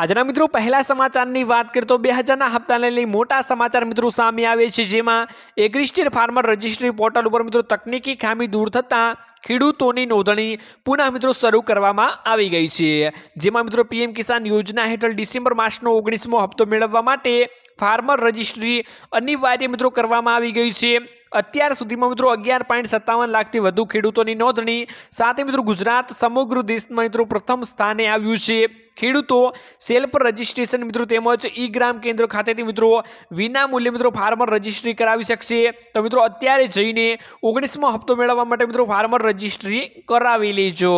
આજના મિત્રો, પહેલા સમાચારની વાત કરીએ તો બે હજારના હપ્તાને લઈ મોટા સમાચાર મિત્રો સામે આવે છે, જેમાં એગ્રીસ્ટેડ ફાર્મર રજિસ્ટ્રી પોર્ટલ ઉપર મિત્રો તકનીકી ખામી દૂર થતાં ખેડૂતોની નોંધણી પુનઃ મિત્રો શરૂ કરવામાં આવી ગઈ છે. જેમાં મિત્રો પીએમ કિસાન યોજના હેઠળ ડિસેમ્બર માસનો ઓગણીસમો હપ્તો મેળવવા માટે ફાર્મર રજિસ્ટ્રી અનિવાર્ય મિત્રો કરવામાં આવી ગઈ છે. અત્યાર સુધીમાં મિત્રો અગિયાર પોઈન્ટ સત્તાવન લાખથી વધુ ખેડૂતોની નોંધણી, સાથે મિત્રો ગુજરાત સમગ્ર દેશમાં મિત્રો પ્રથમ સ્થાને આવ્યું છે. ખેડૂતો સેલ્ફ રજિસ્ટ્રેશન મિત્રો તેમજ ઈ ગ્રામ કેન્દ્ર ખાતેથી મિત્રો વિના મૂલ્યે મિત્રો ફાર્મર રજિસ્ટ્રી કરાવી શકશે. તો મિત્રો અત્યારે જઈને ઓગણીસમો હપ્તો મેળવવા માટે મિત્રો ફાર્મર રજિસ્ટ્રી કરાવી લેજો.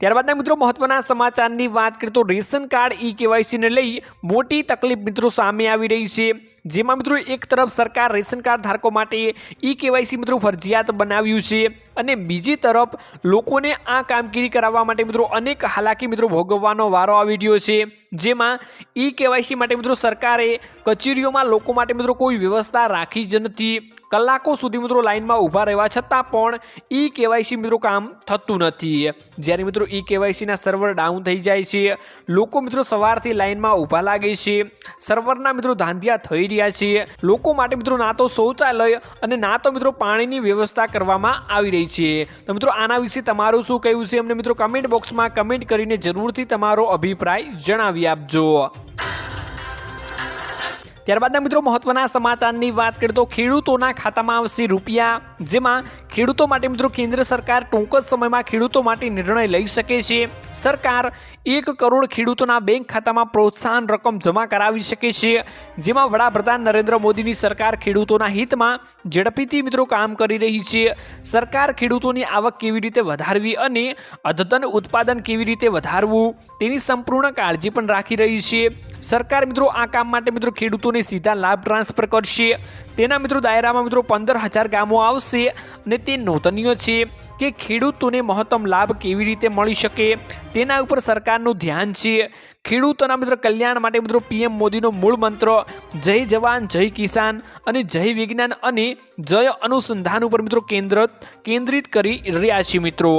ત્યારબાદના મિત્રો મહત્વના સમાચારની વાત કરીએ તો રેશન કાર્ડ ઈ કેવાયસીને લઈ મોટી તકલીફ મિત્રો સામે આવી રહી છે. જેમાં મિત્રો એક તરફ સરકાર રેશન કાર્ડ ધારકો માટે ઈ કેવાયસી મિત્રો ફરજિયાત બનાવ્યું છે અને બીજી તરફ લોકોને આ કામગીરી કરાવવા માટે મિત્રો અનેક હાલાકી મિત્રો ભોગવવાનો વારો આવી રહ્યો છે. જેમાં ઈ કેવાયસી માટે મિત્રો સરકારે કચેરીઓમાં લોકો માટે મિત્રો કોઈ વ્યવસ્થા રાખી જ નથી. કલાકો સુધી મિત્રો લાઇનમાં ઊભા રહેવા છતાં પણ ઈ કેવાયસી મિત્રો કામ થતું નથી. જ્યારે મિત્રો ઈ કેવાયસીના સર્વર ડાઉન થઈ જાય છે, લોકો મિત્રો સવારથી લાઇનમાં ઊભા લાગે છે સર્વરના મિત્રો ધાંધિયા થઈ રહ્યા છે, લોકો માટે મિત્રો ના તો શૌચાલય અને ના તો મિત્રો પાણીની વ્યવસ્થા કરવામાં આવી રહી છે. તો મિત્રો આના વિશે તમારું શું કહેવું છે? અમને મિત્રો કમેન્ટ બોક્સમાં કમેન્ટ કરીને જરૂરથી તમારો અભિપ્રાય જણાવી આપજો. ત્યારબાદના મિત્રો મહત્વના સમાચારની વાત કરીએ તો ખેડૂતોના ખાતામાં આવશે રૂપિયા જેમાં ખેડૂતો માટે મિત્રો કેન્દ્ર સરકાર ટૂંક જ સમયમાં ખેડૂતો માટે નિર્ણય લઈ શકે છે. સરકાર એક કરોડ ખેડૂતોના બેંક ખાતામાં પ્રોત્સાહન રકમ જમા કરાવી શકે છે. જેમાં વડાપ્રધાન નરેન્દ્ર મોદીની સરકાર ખેડૂતોના હિતમાં ઝડપીથી મિત્રો કામ કરી રહી છે. સરકાર ખેડૂતોની આવક કેવી રીતે વધારવી અને અદ્યતન ઉત્પાદન કેવી રીતે વધારવું તેની સંપૂર્ણ કાળજી પણ રાખી રહી છે. સરકાર મિત્રો આ કામ માટે મિત્રો ખેડૂતોને સીધા લાભ ટ્રાન્સફર કરશે. તેના મિત્રો દાયરામાં મિત્રો પંદર હજાર ગામો આવશે અને તે નોંધનીય છે કે ખેડૂતોને મહત્તમ લાભ કેવી રીતે મળી શકે તેના ઉપર સરકારનું ધ્યાન છે. ખેડૂતોના મિત્રો કલ્યાણ માટે મિત્રો પીએમ મોદીનો મૂળ મંત્ર, જય જવાન, જય કિસાન અને જય વિજ્ઞાન અને જય અનુસંધાન ઉપર મિત્રો કેન્દ્ર, કેન્દ્રિત કરી રહ્યા છે મિત્રો.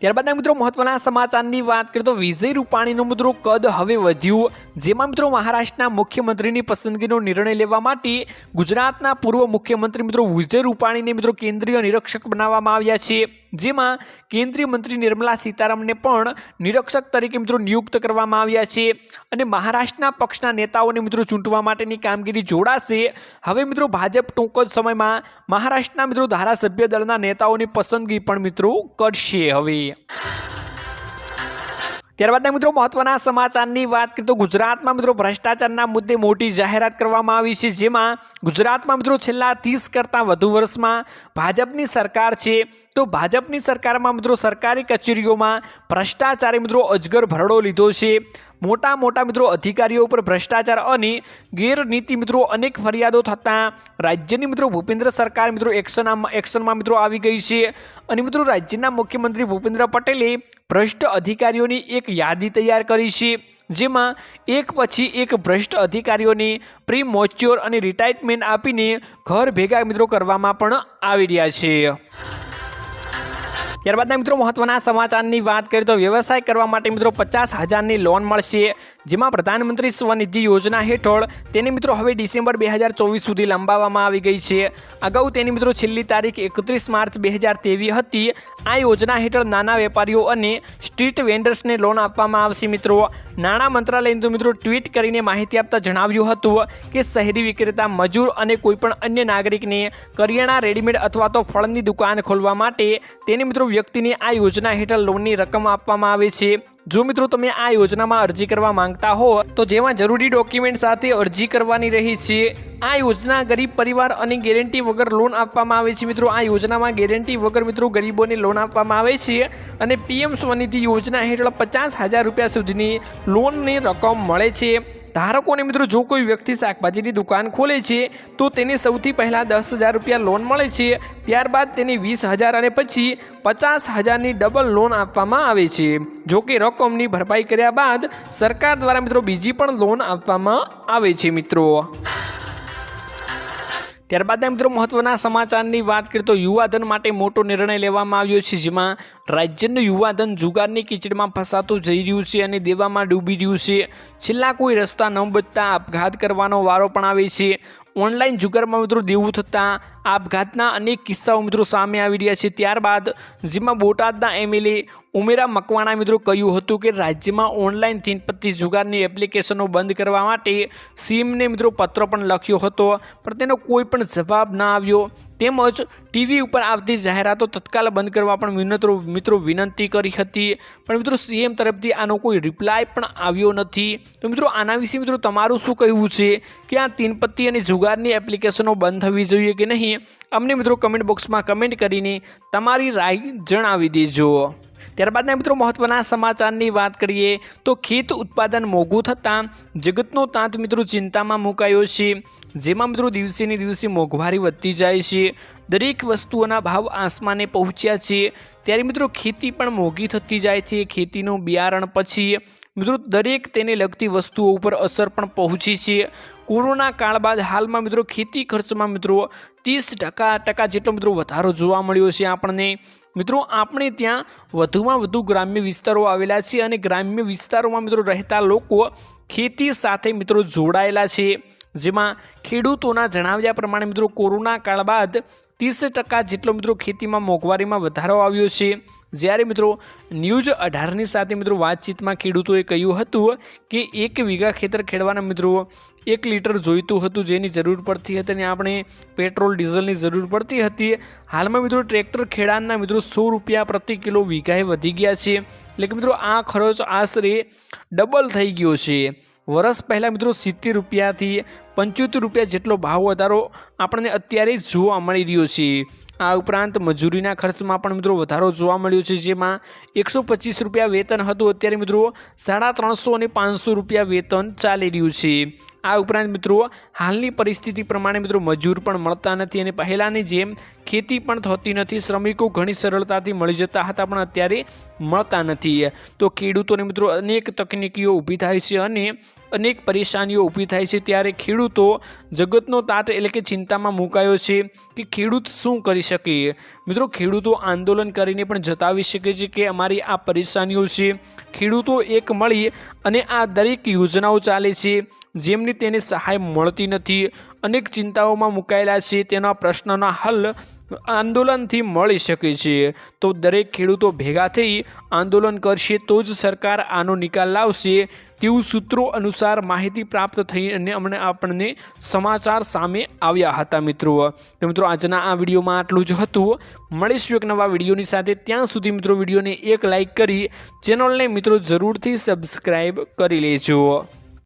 ત્યારબાદના મિત્રો મહત્વના સમાચારની વાત કરીએ તો વિજય રૂપાણીનું મિત્રો કદ હવે વધ્યું. જેમાં મિત્રો મહારાષ્ટ્રના મુખ્યમંત્રીની પસંદગીનો નિર્ણય લેવા માટે ગુજરાતના પૂર્વ મુખ્યમંત્રી મિત્રો વિજય રૂપાણીને મિત્રો કેન્દ્રીય નિરીક્ષક બનાવવામાં આવ્યા છે. જેમાં કેન્દ્રીય મંત્રી નિર્મલા સીતારામને પણ નિરીક્ષક તરીકે મિત્રો નિયુક્ત કરવામાં આવ્યા છે અને મહારાષ્ટ્રના પક્ષના નેતાઓને મિત્રો ચૂંટવા માટેની કામગીરી જોડાશે. હવે મિત્રો ભાજપ ટૂંક જ સમયમાં મહારાષ્ટ્રના મિત્રો ધારાસભ્ય દળના નેતાઓની પસંદગી પણ મિત્રો કરશે હવે. ત્યારબાદના મિત્રો મહત્વના સમાચારની વાત કરીએ તો ગુજરાતમાં મિત્રો ભ્રષ્ટાચારના મુદ્દે મોટી જાહેરાત કરવામાં આવી છે, જેમાં ગુજરાતમાં મિત્રો છેલ્લા ત્રીસ કરતાં વધુ વર્ષમાં ભાજપની સરકાર છે. તો ભાજપની સરકારમાં મિત્રો સરકારી કચેરીઓમાં ભ્રષ્ટાચારે મિત્રો અજગર ભરડો લીધો છે. મોટા મોટા મિત્રો અધિકારીઓ ઉપર ભ્રષ્ટાચાર અને ગેરનીતિ મિત્રો અનેક ફરિયાદો થતાં રાજ્યની મિત્રો ભૂપેન્દ્ર સરકાર મિત્રો એક્શન એક્શનમાં મિત્રો આવી ગઈ છે. અને મિત્રો રાજ્યના મુખ્યમંત્રી ભૂપેન્દ્ર પટેલે ભ્રષ્ટ અધિકારીઓની એક યાદી તૈયાર કરી છે, જેમાં એક પછી એક ભ્રષ્ટ અધિકારીઓને પ્રી મોચ્યોર અને રિટાયરમેન્ટ આપીને ઘર ભેગા મિત્રો કરવામાં પણ આવી રહ્યા છે. ત્યારબાદના મિત્રો મહત્વના સમાચારની વાત કરીએ તો વ્યવસાય કરવા માટે મિત્રો પચાસ હજારની લોન મળશે. જેમાં પ્રધાનમંત્રી સ્વનિધિ યોજના હેઠળ તેની મિત્રો હવે ડિસેમ્બર બે હજાર ચોવીસ સુધી લંબાવવામાં આવી ગઈ છે. અગાઉ તેની મિત્રો છેલ્લી તારીખ એકત્રીસ માર્ચ બે હજાર તેવીસ હતી. આ યોજના હેઠળ નાના વેપારીઓ અને સ્ટ્રીટ વેન્ડર્સને લોન આપવામાં આવશે મિત્રો. નાણાં મંત્રાલયે તો મિત્રો ટ્વીટ કરીને માહિતી આપતા જણાવ્યું હતું કે શહેરી વિક્રેતા મજૂર અને કોઈપણ અન્ય નાગરિકને કરિયાણા રેડીમેડ અથવા તો ફળની દુકાન ખોલવા માટે તેને મિત્રો વ્યક્તિને આ યોજના હેઠળ લોનની રકમ આપવામાં આવે છે. જો મિત્રો તમે આ યોજનામાં અરજી કરવા માંગતા હો, તો જેમાં જરૂરી ડોક્યુમેન્ટ સાથે અરજી કરવાની રહી છે. આ યોજના ગરીબ પરિવાર અને ગેરંટી વગર લોન આપવામાં આવે છે. મિત્રો, આ યોજનામાં ગેરંટી વગર મિત્રો ગરીબોને લોન આપવામાં આવે છે અને પીએમ સ્વનિધિ યોજના હેઠળ પચાસ હજાર રૂપિયા સુધીની લોનની રકમ મળે છે. ધારકો અને મિત્રો જો કોઈ વ્યક્તિ શાકભાજીની દુકાન ખોલે છે, તો તેને સૌથી પહેલાં દસ હજાર રૂપિયા લોન મળે છે. ત્યારબાદ તેને વીસ હજાર અને પછી પચાસ હજારની ડબલ લોન આપવામાં આવે છે. જો કે રકમની ભરપાઈ કર્યા બાદ સરકાર દ્વારા મિત્રો બીજી પણ લોન આપવામાં આવે છે મિત્રો. ત્યારબાદના મિત્રો મહત્વના સમાચારની વાત કરીએ તો યુવાધન માટે મોટો નિર્ણય લેવામાં આવ્યો છે, જેમાં રાજ્યનું યુવાધન જુગારની કીચડમાં ફસાતું જઈ રહ્યું છે અને દેવામાં ડૂબી રહ્યું છે. છેલ્લા કોઈ રસ્તા ન બચતા આપઘાત કરવાનો વારો પણ આવે છે. ઓનલાઈન જુગારમાં મિત્રો દેવું થતાં આપઘાતના અનેક કિસ્સાઓ મિત્રો સામે આવી રહ્યા છે. ત્યારબાદ જેમાં બોટાદના એમએલએ ઉમેરા મકવાણા મિત્રો કહ્યું હતું કે રાજ્યમાં ઓનલાઈન થીનપત્તી જુગારની એપ્લિકેશનો બંધ કરવા માટે સીએમને મિત્રો પત્ર પણ લખ્યો હતો, પણ તેનો કોઈ પણ જવાબ ના આવ્યો. તેમજ ટીવી ઉપર આવતી જાહેરાતો તત્કાલ બંધ કરવા પણ મિત્રો મિત્રો વિનંતી કરી હતી. પણ મિત્રો સીએમ તરફથી આનો કોઈ રિપ્લાય પણ આવ્યો નથી. તો મિત્રો, આના વિશે મિત્રો તમારું શું કહેવું છે? કે આ તીનપત્તી અને જુગારની એપ્લિકેશનો બંધ થવી જોઈએ કે નહીં? અમને મિત્રો કમેન્ટ બોક્સમાં કમેન્ટ કરીને તમારી રાય જણાવી દેજો. ત્યારબાદના મિત્રો મહત્વના સમાચારની વાત કરીએ તો ખેત ઉત્પાદન મોંઘું થતાં જગતનો તાંત મિત્રો ચિંતામાં મુકાયો છે. જેમાં મિત્રો દિવસે ને દિવસે મોંઘવારી વધતી જાય છે. દરેક વસ્તુઓના ભાવ આસમાને પહોંચ્યા છે. ત્યારે મિત્રો ખેતી પણ મોંઘી થતી જાય છે. ખેતીનું બિયારણ પછી મિત્રો દરેક તેને લગતી વસ્તુઓ ઉપર અસર પણ પહોંચી છે. કોરોના કાળ બાદ હાલમાં મિત્રો ખેતી ખર્ચમાં મિત્રો ત્રીસ ટકા ટકા જેટલો મિત્રો વધારો જોવા મળ્યો છે આપણને. મિત્રો, આપણે ત્યાં વધુમાં વધુ ગ્રામ્ય વિસ્તારો આવેલા છે અને ગ્રામ્ય વિસ્તારોમાં મિત્રો રહેતા લોકો ખેતી સાથે મિત્રો જોડાયેલા છે. જેમાં ખેડૂતોના જણાવ્યા પ્રમાણે મિત્રો કોરોના કાળ બાદ ત્રીસ ટકા જેટલો મિત્રો ખેતીમાં મોંઘવારીમાં વધારો આવ્યો છે. જ્યારે મિત્રો ન્યૂઝ અઢારની સાથે મિત્રો વાતચીતમાં ખેડૂતોએ કહ્યું હતું કે એક વીઘા ખેતર ખેડવાના મિત્રો એક લીટર જોઈતું હતું જેની જરૂર પડતી હતી અને આપણે પેટ્રોલ, ડીઝલની જરૂર પડતી હતી. હાલમાં મિત્રો ટ્રેક્ટર ખેડાણના મિત્રો સો રૂપિયા પ્રતિ કિલો વીઘાએ વધી ગયા છે. એટલે કે મિત્રો આ ખર્ચ આશરે ડબલ થઈ ગયો છે. વર્ષ પહેલાં મિત્રો સિત્તેર રૂપિયાથી પંચોતેર રૂપિયા જેટલો ભાવ વધારો આપણને અત્યારે જોવા મળી રહ્યો છે. આ ઉપરાંત મજૂરીના ખર્ચમાં પણ મિત્રો વધારો જોવા મળ્યો છે, જેમાં એકસો પચીસ રૂપિયા વેતન હતું. અત્યારે મિત્રો સાડા ત્રણસો અને પાંચસો રૂપિયા વેતન ચાલી રહ્યું છે. આ ઉપરાંત મિત્રો, હાલની પરિસ્થિતિ પ્રમાણે મિત્રો મજૂર પણ મળતા નથી અને પહેલાંની જેમ ખેતી પણ થતી નથી, શ્રમિકો ઘણી સરળતાથી મળી જતા હતા પણ અત્યારે મળતા નથી. તો ખેડૂતોને મિત્રો અનેક તકનીકીઓ ઊભી થાય છે અને અનેક પરેશાનીઓ ઊભી થાય છે. ત્યારે ખેડૂતો જગતનો તાત એટલે કે ચિંતામાં મુકાયો છે કે ખેડૂત શું કરી શકે? મિત્રો, ખેડૂતો આંદોલન કરીને પણ જતાવી શકે છે કે અમારી આ પરેશાનીઓ છે. ખેડૂતો એક મળી અને આ દરેક યોજનાઓ ચાલે છે. જેમની તેને સહાય મળતી નથી. અનેક ચિંતાઓમાં મુકાયેલા છે. તેના પ્રશ્નના હલ આંદોલનથી મળી શકે છે. તો દરેક ખેડૂતો ભેગા થઈ આંદોલન કરશે તો જ સરકાર આનો નિકાલ લાવશે તેવું સૂત્રો અનુસાર માહિતી પ્રાપ્ત થઈ અને અમને આપણને સમાચાર સામે આવ્યા હતા મિત્રો. તો મિત્રો, આજના આ વિડીયોમાં આટલું જ હતું. મળીશું એક નવા વિડીયોની સાથે. ત્યાં સુધી મિત્રો, વિડીયોને એક લાઇક કરી, ચેનલને મિત્રો જરૂરથી સબસ્ક્રાઈબ કરી લેજો.